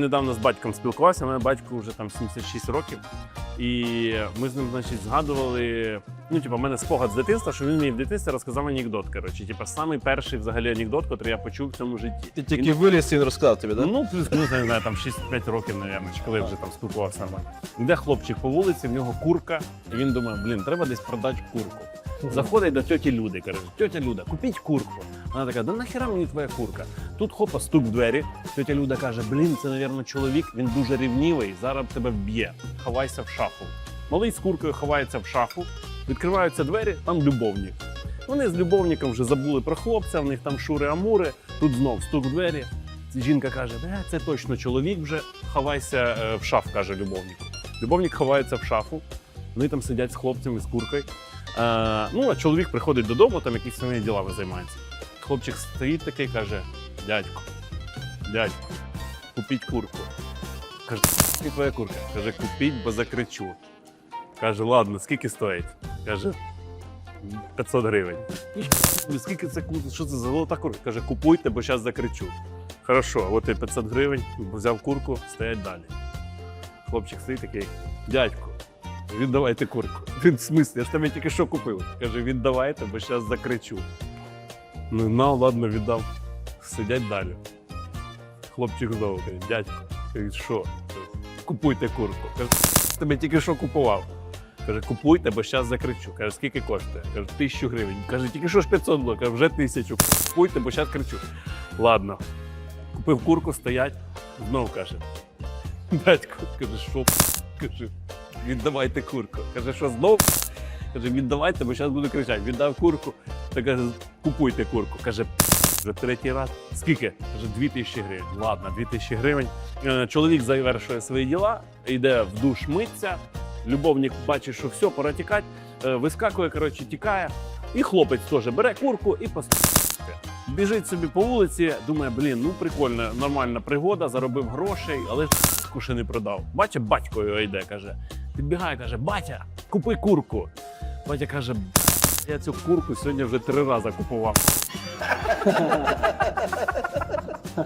Недавно з батьком спілкувався, мене батьку вже там 76 років. І ми з ним, значить, згадували. Ну, типу, в мене спогад з дитинства, що він мені в дитинстві розказав анекдот. Коротше, типу, самий перший взагалі анекдот, який я почув в цьому житті. Ти тільки виліз і він розказав тобі, так? Ну, плюс, ну, не знаю, там 6-5 років, мабуть, коли я вже там спілкувався нормально. Йде хлопчик по вулиці, в нього курка, і він думає, блін, треба десь продати курку. Заходить до тьоті Люди, каже, тьотя Люда, купіть курку. Вона така, да нахера мені твоя курка? Тут хопа, стук в двері. Тьотя Люда каже: блін, це, мабуть, чоловік, він дуже рівнівий, зараз тебе вб'є. Ховайся в шафу. Малий з куркою ховається в шафу, відкриваються двері, там любовник. Вони з любовником вже забули про хлопця, в них там шури-амури. Тут знов стук в двері. Жінка каже: Бе, це точно чоловік вже ховайся е, в шаф, каже любовник. Любовник ховається в шафу. Вони там сидять з хлопцем і з куркою. Е, ну, а чоловік приходить додому, там якісь своїми ділами займається. Хлопчик стоїть такий, каже: дядько, дядько, купіть курку. Каже, скільки твоя курка? Каже, купіть, бо закричу. Каже, ладно, скільки стоїть? Каже, 500 гривень. «Ну, Скільки це? Що це за золота курка? Каже, купуйте, бо зараз закричу. Хорошо, от і 500 гривень, взяв курку, стоять далі. Хлопчик стоїть такий, дядько, віддавайте курку. Він в смислі, я ж тебе тільки що купив. Каже, віддавайте, бо зараз закричу. Ну, на, ладно, віддав. Сидять далі. Хлопчик знову каже, дядько, що? Купуйте курку. Каже, тебе тільки що купував. Каже, купуйте, бо зараз закричу. Каже, скільки коштує? Каже, тисячу гривень. Каже, тільки що ж 500 було, каже, вже тисячу. Купуйте, бо зараз кричу. Ладно. Купив курку, стоять, знов каже. Дядько, каже, що? Каже, віддавайте курку. Каже, що знов? Каже, віддавайте, бо зараз буду кричати. Віддав курку, та каже, купуйте курку. Каже, вже третій раз. Скільки? Каже, дві тисячі гривень. Ладно, дві тисячі гривень. Е, Чоловік завершує свої діла, йде в душ миться. Любовник бачить, що все, пора тікати. Е, Вискакує, коротше, тікає. І хлопець теж бере курку і поступає. Біжить собі по вулиці, думає, блін, ну прикольна, нормальна пригода, заробив грошей, але ж ще не продав. Бачить, батько його йде, каже. Підбігає, каже: Батя, купи курку. Батя каже, я цю курку сьогодні вже три рази купував.